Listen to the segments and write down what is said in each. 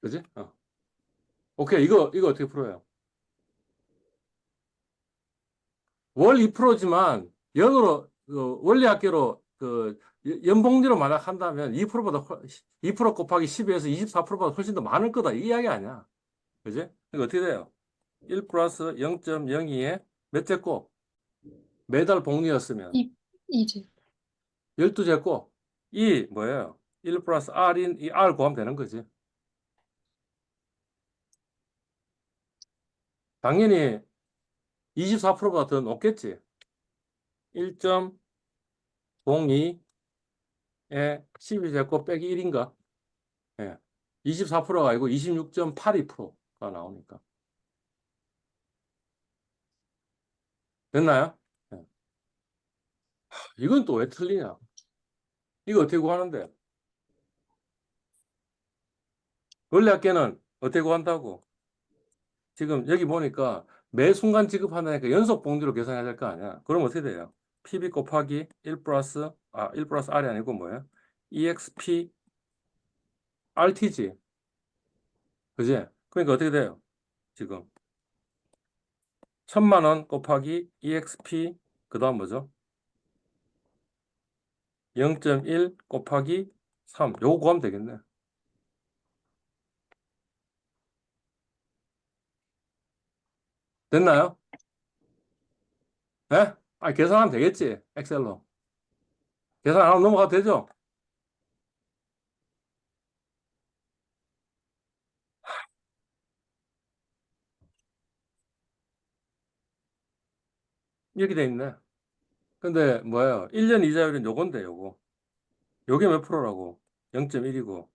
그지? 어. 오케이. 이거, 이거 어떻게 풀어요? 월 2%지만 연으로, 그 원리학계로 그 연- 연봉리로 만약 한다면 2%보다, 2% 곱하기 12에서 24%보다 훨씬 더 많을 거다. 이 이야기 아니야. 그지? 이거 어떻게 돼요? 1 플러스 0.02에 몇 제곱? 매달 복리였으면 이제 12제 곱. 이 뭐예요? 1 플러스 R인 이 R 구하면 되는 거지. 당연히 24%보다 더 높겠지. 1.02에 12제곱 빼기 1인가? 예. 24%가 아니고 26.82%가 나오니까. 됐나요? 예. 하, 이건 또 왜 틀리냐? 이거 어떻게 구하는데? 원래 학계는 어떻게 구한다고? 지금 여기 보니까 매 순간 지급한다니까 연속 봉지로 계산해야 될 거 아니야? 그럼 어떻게 돼요? PB 곱하기 1 플러스, 아, 1 플러스 R이 아니고 뭐예요? EXP RT지. 그지? 그러니까 어떻게 돼요? 지금. 천만 원 곱하기 EXP, 그 다음 뭐죠? 0.1 곱하기 3. 요거 구하면 되겠네. 됐나요? 예? 아, 계산하면 되겠지. 엑셀로. 계산 안 하면 넘어가도 되죠? 이렇게 돼 있네. 근데 뭐예요? 1년 이자율은 요건데, 요거. 요게 몇 프로라고? 0.1이고.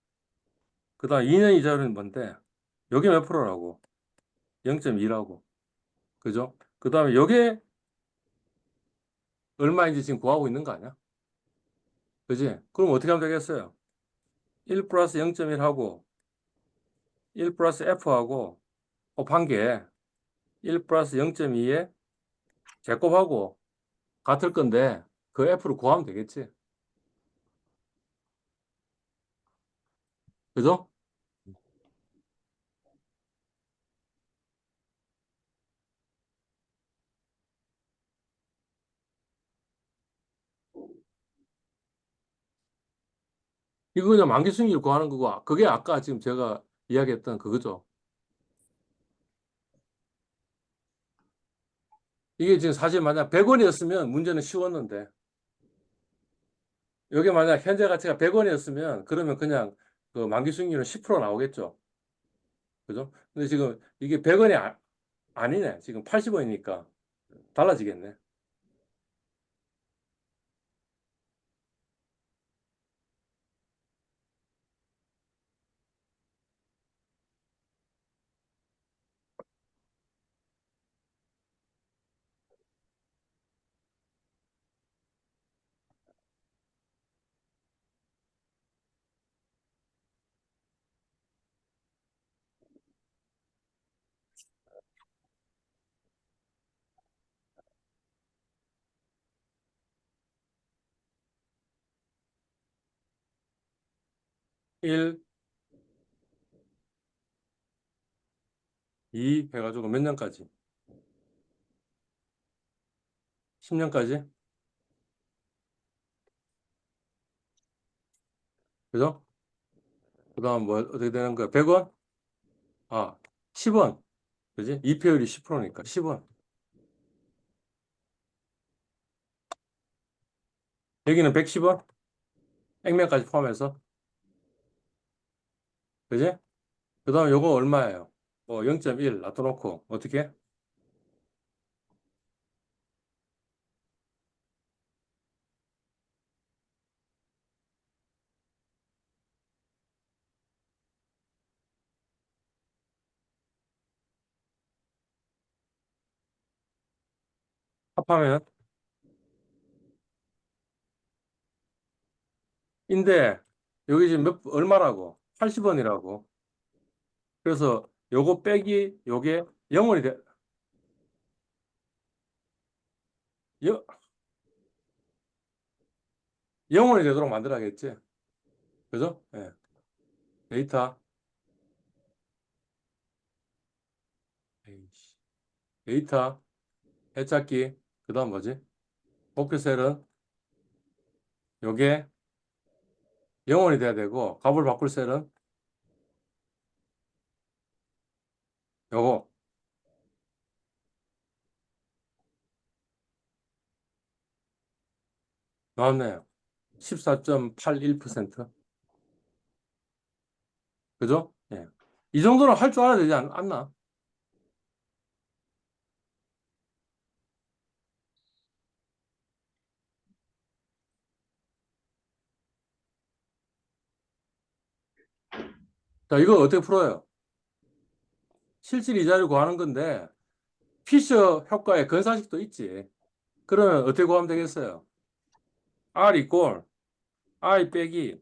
그 다음 2년 이자율은 뭔데? 요게 몇 프로라고? 0.2라고. 그죠? 그 다음에 요게 얼마인지 지금 구하고 있는 거 아니야? 그지? 그럼 어떻게 하면 되겠어요? 1 플러스 0.1 하고 1 플러스 F하고 곱한 게1 플러스 0.2에 제곱하고 같을 건데 그 F를 구하면 되겠지. 그죠? 이거 그냥 만기 수익률 구하는 거고 그게 아까 지금 제가 이야기했던 그거죠. 이게 지금 사실 만약 100원이었으면 문제는 쉬웠는데 여기 만약 현재 가치가 100원이었으면 그러면 그냥 그 만기 수익률은 10% 나오겠죠. 그죠? 근데 지금 이게 100원이 아, 아니네. 지금 80원이니까 달라지겠네. 일, 2 해가지고 몇 년까지? 10년까지? 그죠? 그 다음 뭐 어떻게 되는 거야? 100원? 아, 10원. 그지? 2패율이 10%니까 10원. 여기는 110원? 액면까지 포함해서. 그지? 그 다음 요거 얼마예요? 뭐 0.1 놔둬놓고 어떻게? 합하면 인데 여기 지금 몇 얼마라고? 80원이라고. 그래서 요거 빼기 요게 0원이 돼. 여, 0원이 되도록 만들어야겠지. 그죠? 예. 데이터. 데이터. 해찾기. 그 다음 뭐지? 포켓셀은 요게 영원이 돼야 되고 값을 바꿀 셀은 요거 나왔네요. 14.81% 그죠? 예. 이 정도는 할 줄 알아야 되지 않, 않나? 자, 이거 어떻게 풀어요? 실질 이자를 구하는 건데, 피셔 효과의 근사식도 있지. 그러면 어떻게 구하면 되겠어요? R 이꼴 I 빼기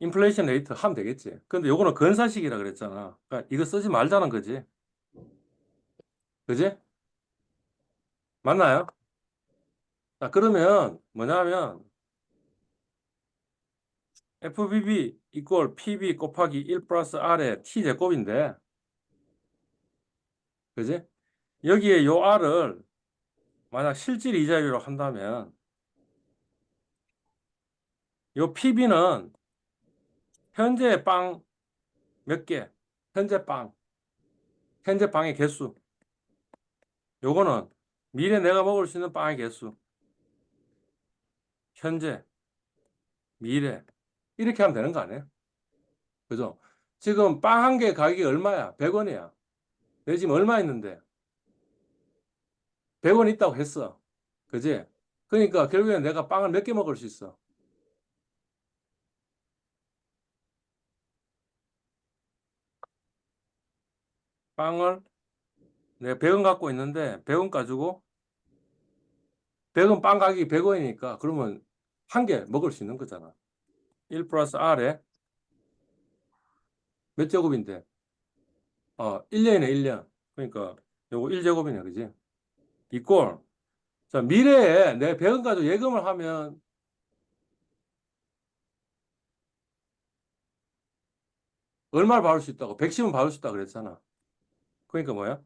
인플레이션 레이트 하면 되겠지. 근데 요거는 근사식이라 그랬잖아. 그러니까 이거 쓰지 말자는 거지. 그지? 맞나요? 자, 그러면 뭐냐면 FBB 이꼴 PB 곱하기 1 플러스 R의 T 제곱인데 그지? 여기에 요 R을 만약 실질 이자율로 한다면 요 PB는 현재 빵 몇 개? 현재 빵. 현재 빵의 개수. 요거는 미래 내가 먹을 수 있는 빵의 개수. 현재, 미래. 이렇게 하면 되는 거 아니에요? 그죠? 지금 빵 한 개 가격이 얼마야? 100원이야. 내 지금 얼마 있는데? 100원 있다고 했어. 그지? 그러니까 결국엔 내가 빵을 몇 개 먹을 수 있어? 빵을 내가 100원 갖고 있는데 100원 가지고 100원 빵 가격이 100원이니까 그러면 한 개 먹을 수 있는 거잖아. 1 플러스 R에 몇 제곱인데? 어, 1년이네, 1년. 그러니까 요거 1제곱이네, 그지? 이꼴. 자, 미래에 내가 100원 가지고 예금을 하면 얼마를 받을 수 있다고? 110원 받을 수 있다고 그랬잖아. 그러니까 뭐야?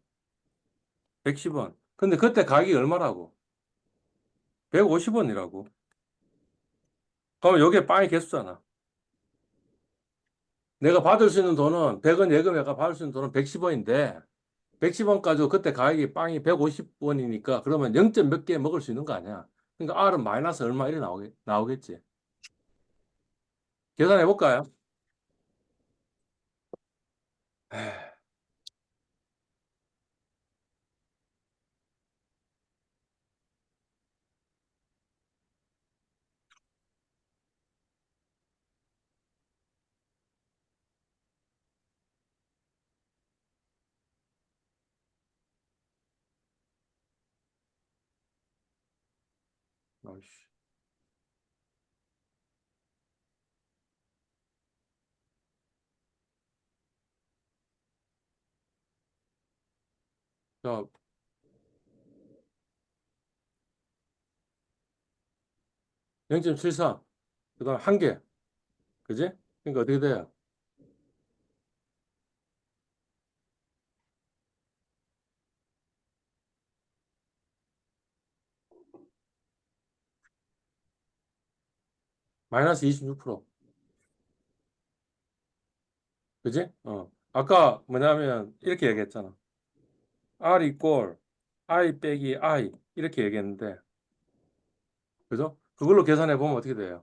110원. 근데 그때 가격이 얼마라고? 150원이라고. 그러면 요게 빵의 개수잖아. 내가 받을 수 있는 돈은 100원 예금 내가 받을 수 있는 돈은 110원인데 110원 가지고 그때 가격이 빵이 150원이니까 그러면 0. 몇 개 먹을 수 있는 거 아니야. 그러니까 R은 마이너스 얼마 이래 나오겠, 나오겠지. 계산해 볼까요? 에이. 아이씨. 자, (0.74) 그 다음 한 개. 그지? 그러니까 어떻게 돼요? 마이너스 26%. 그지? 어. 아까 뭐냐면 이렇게 얘기했잖아. R 이꼴 I 빼기 I 이렇게 얘기했는데 그죠? 그걸로 계산해 보면 어떻게 돼요?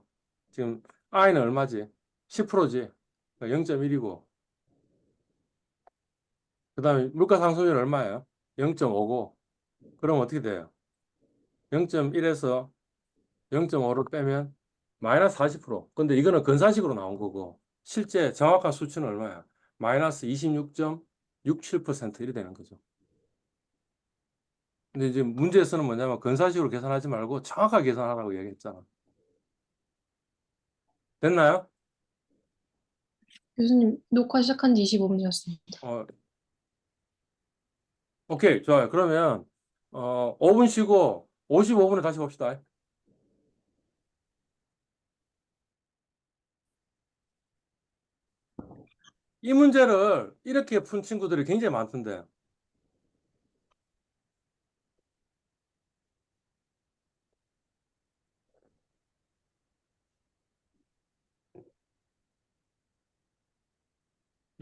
지금 I는 얼마지? 10%지. 0.1이고 그 다음에 물가상승률 얼마예요? 0.59. 그럼 어떻게 돼요? 0.1에서 0.5를 빼면 마이너스 40%. 근데 이거는 근사식으로 나온 거고 실제 정확한 수치는 얼마야? 마이너스 26.67% 이렇게 되는 거죠. 근데 이제 문제에서는 뭐냐면 근사식으로 계산하지 말고 정확하게 계산하라고 얘기했잖아. 됐나요? 교수님, 녹화 시작한 지 25분 지났습니다. 어, 오케이, 좋아요. 그러면 어, 5분 쉬고 55분에 다시 봅시다. 이 문제를 이렇게 푼 친구들이 굉장히 많던데.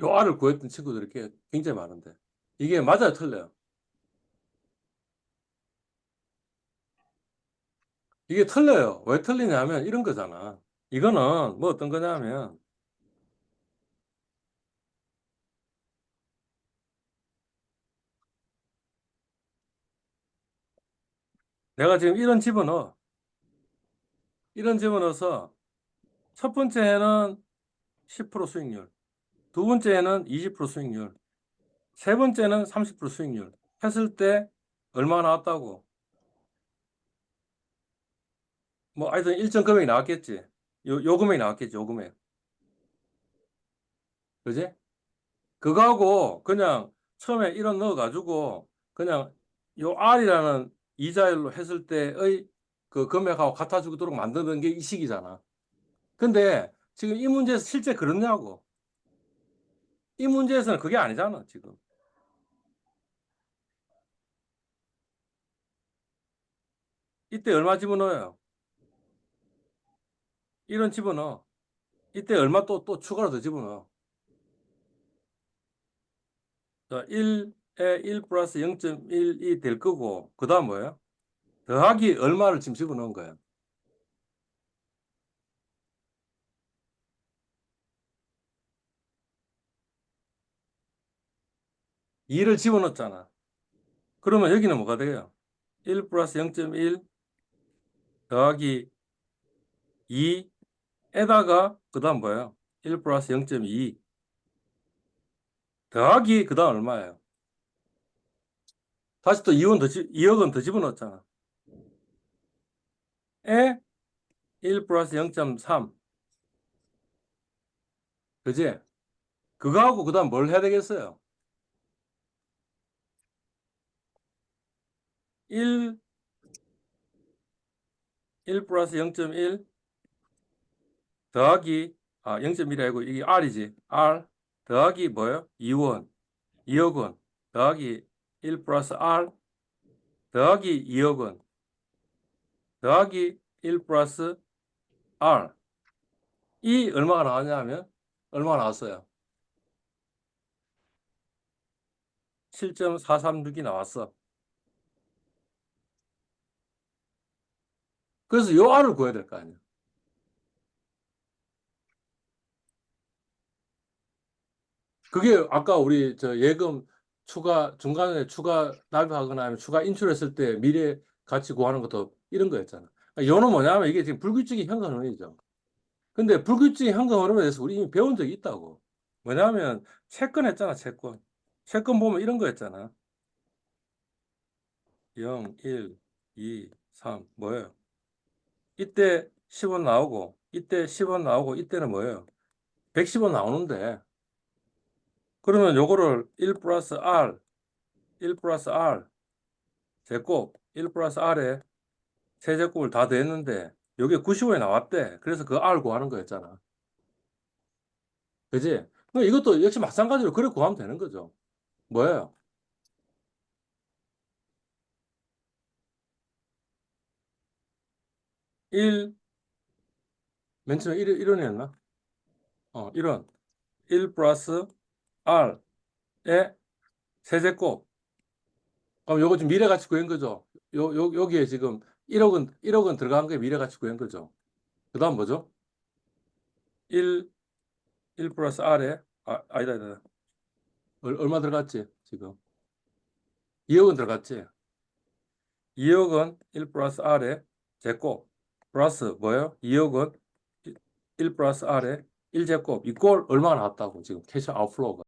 요아를 구했던 친구들이 굉장히 많은데. 이게 맞아요, 틀려요? 이게 틀려요. 왜 틀리냐면 이런 거잖아. 이거는 뭐 어떤 거냐면 내가 지금 이런 집어넣어. 이런 집어넣어서 첫 번째 해는 10% 수익률, 두 번째는 20% 수익률, 세 번째는 30% 수익률 했을 때 얼마 나왔다고? 뭐 하여튼 일정 금액이 나왔겠지. 요, 요 금액이 나왔겠지. 요 금액. 그지? 그거하고 그냥 처음에 1원 넣어가지고 그냥 요 R이라는 이자율로 했을 때의 그 금액하고 같아지도록 만드는 게이 식이잖아. 근데 지금 이 문제에서 실제 그렇냐고. 이 문제에서는 그게 아니잖아, 지금. 이때 얼마 집어넣어요? 1원 집어넣어. 이때 얼마 또, 또 추가로 더 집어넣어. 자, 1에 1 플러스 0.1이 될 거고, 그 다음 뭐예요? 더하기 얼마를 지금 집어넣은 거예요? 이를 집어넣었잖아. 그러면 여기는 뭐가 돼요? 1 플러스 0.1 더하기 2에다가 그 다음 뭐예요? 1 플러스 0.2 더하기 그 다음 얼마예요? 다시 또 2원 더, 집- 2억 원더 집어넣었잖아. 에 1 플러스 0.3 그지? 그거하고 그 다음 뭘 해야 되겠어요? 1 1 플러스 0.1 더하기 아 0.1이 아니고 이게 R이지 R 더하기 뭐예요? 2원 2억 원 더하기 1 플러스 R 더하기 2억 원 더하기 1 플러스 R 이 얼마가 나왔냐면 얼마가 나왔어요? 7.436이 나왔어. 그래서 요 R을 구해야 될 거 아니야. 그게 아까 우리 저 예금 추가 중간에 추가 납입하거나 아니면 추가 인출했을 때 미래 가치 구하는 것도 이런 거였잖아. 그러니까 요는 뭐냐면 이게 지금 불규칙의 현금 흐름이죠. 근데 불규칙의 현금 흐름에 대해서 우리 이미 배운 적이 있다고. 뭐냐면 채권 했잖아, 채권. 채권 보면 이런 거 했잖아. 0, 1, 2, 3 뭐예요? 이때 10원 나오고 이때 10원 나오고 이때는 뭐예요? 110원 나오는데 그러면 요거를 1 플러스 R 1 플러스 R 제곱 1 플러스 R에 세제곱을 다 더했는데 요게 90원이 나왔대. 그래서 그 R 구하는 거였잖아. 그지? 이것도 역시 마찬가지로 그래 구하면 되는 거죠. 뭐예요? 일, 맨 처음에 1, 1원이었나? 어, 1원. 1 플러스 R에 세제곱. 그럼 요거 지금 미래가치 구한 거죠? 요, 요, 여기에 지금 1억은, 1억은 들어간 게 미래가치 구한 거죠? 그 다음 뭐죠? 1, 1 플러스 R에, 아, 아니다, 아니다. 얼, 얼마 들어갔지, 지금? 2억은 들어갔지? 2억은 1 플러스 R에 제곱, 플러스 뭐예요? 2억은 1 플러스 R에 1제곱, 이꼴 얼마가 나왔다고, 지금 캐시 아웃플로우가.